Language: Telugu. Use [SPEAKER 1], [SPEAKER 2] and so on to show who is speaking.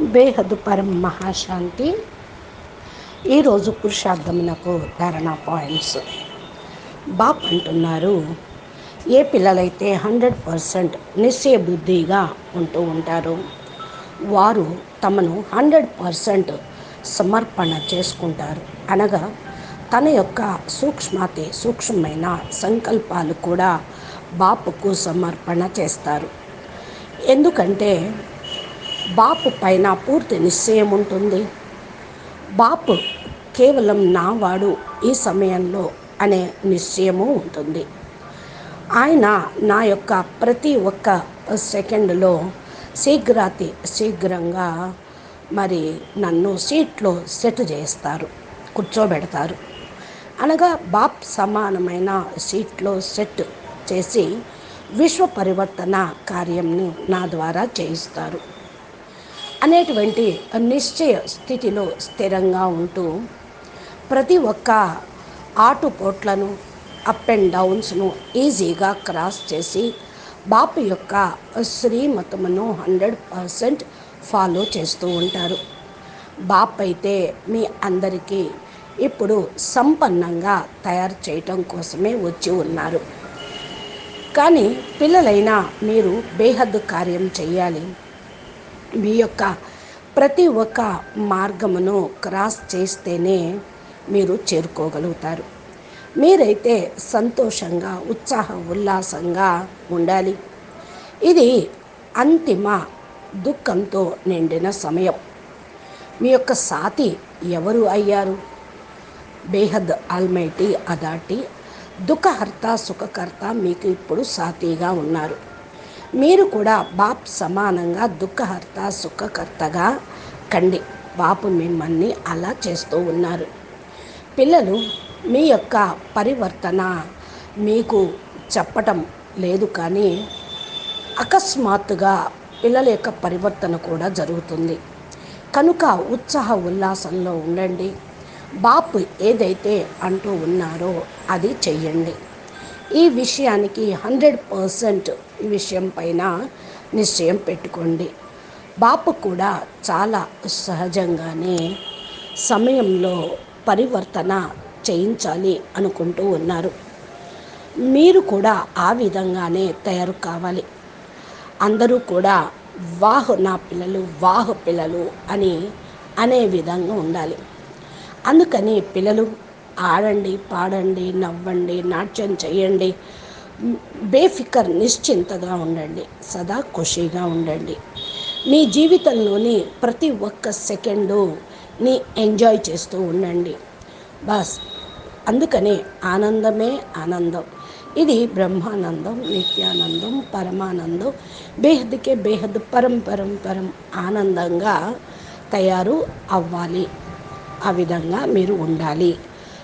[SPEAKER 1] బేహదు పరం మహాశాంతి. ఈరోజు పురుషార్థమునకు ధారణ పాయింట్స్. బాప్ అంటున్నారు ఏ పిల్లలైతే హండ్రెడ్ పర్సెంట్ నిశ్చయ బుద్ధిగా ఉంటూ ఉంటారో వారు తమను హండ్రెడ్ పర్సెంట్ సమర్పణ చేసుకుంటారు. అనగా తన యొక్క సూక్ష్మతి సూక్ష్మమైన సంకల్పాలు కూడా బాపుకు సమర్పణ చేస్తారు. ఎందుకంటే బాపు పైన పూర్తి నిశ్చయం ఉంటుంది. బాపు కేవలం నావాడు ఈ సమయంలో అనే నిశ్చయము ఉంటుంది. ఆయన నా యొక్క ప్రతి ఒక్క సెకండ్లో శీఘ్రాతి శీఘ్రంగా మరి నన్ను సీట్లో సెట్ చేస్తారు కూర్చోబెడతారు. అనగా బాప్ సమానమైన సీట్లో సెట్ చేసి విశ్వ పరివర్తన కార్యంను నా ద్వారా చేయిస్తారు. అనేటువంటి నిశ్చయ స్థితిలో స్థిరంగా ఉంటూ ప్రతి ఒక్క ఆటుపోట్లను అప్ అండ్ డౌన్స్ను ఈజీగా క్రాస్ చేసి బాపు యొక్క శ్రీమతమును హండ్రెడ్ పర్సెంట్ ఫాలో చేస్తూ ఉంటారు. బాప్ అయితే మీ అందరికీ ఇప్పుడు సంపన్నంగా తయారు చేయటం కోసమే వచ్చి ఉన్నారు. కానీ పిల్లలైనా మీరు బేహద్దు కార్యం చేయాలి మీ యొక్క ప్రతి ఒక్క మార్గమును క్రాస్ చేస్తేనే మీరు చేరుకోగలుగుతారు. మీరైతే సంతోషంగా ఉత్సాహ ఉల్లాసంగా ఉండాలి. ఇది అంతిమ దుఃఖంతో నిండిన సమయం. మీ యొక్క సాతి ఎవరు అయ్యారు? బేహద్ ఆల్మైటీ అదాటి దుఃఖహర్త సుఖకర్త మీకు ఇప్పుడు సాతిగా ఉన్నారు. మీరు కూడా బాప్ సమానంగా దుఃఖహర్త సుఖకర్తగా కండి. బాపు మిమ్మల్ని అలా చేస్తూ ఉన్నారు. పిల్లలు మీ యొక్క పరివర్తన మీకు చెప్పటం లేదు కానీ అకస్మాత్తుగా పిల్లల యొక్క పరివర్తన కూడా జరుగుతుంది. కనుక ఉత్సాహ ఉల్లాసంలో ఉండండి. బాపు ఏదైతే అంటూ ఉన్నారో అది చెయ్యండి. ఈ విషయానికి హండ్రెడ్ పర్సెంట్ ఈ విషయం పైన నిశ్చయం పెట్టుకోండి. బాపు కూడా చాలా సహజంగానే సమయంలో పరివర్తన చేయించాలి అనుకుంటూ ఉన్నారు. మీరు కూడా ఆ విధంగానే తయారు కావాలి. అందరూ కూడా వాహు నా పిల్లలు వాహు పిల్లలు అని అనే విధంగా ఉండాలి. అందుకని పిల్లలు ఆడండి పాడండి నవ్వండి నాట్యం చేయండి బేఫికర్ నిశ్చింతగా ఉండండి. సదా ఖుషీగా ఉండండి. మీ జీవితంలోని ప్రతి ఒక్క సెకండుని ఎంజాయ్ చేస్తూ ఉండండి. బస్ అందుకనే ఆనందమే ఆనందం. ఇది బ్రహ్మానందం నిత్యానందం పరమానందం. బేహద్కే బేహద్ పరం పరం పరం ఆనందంగా తయారు అవ్వాలి. ఆ విధంగా మీరు ఉండాలి.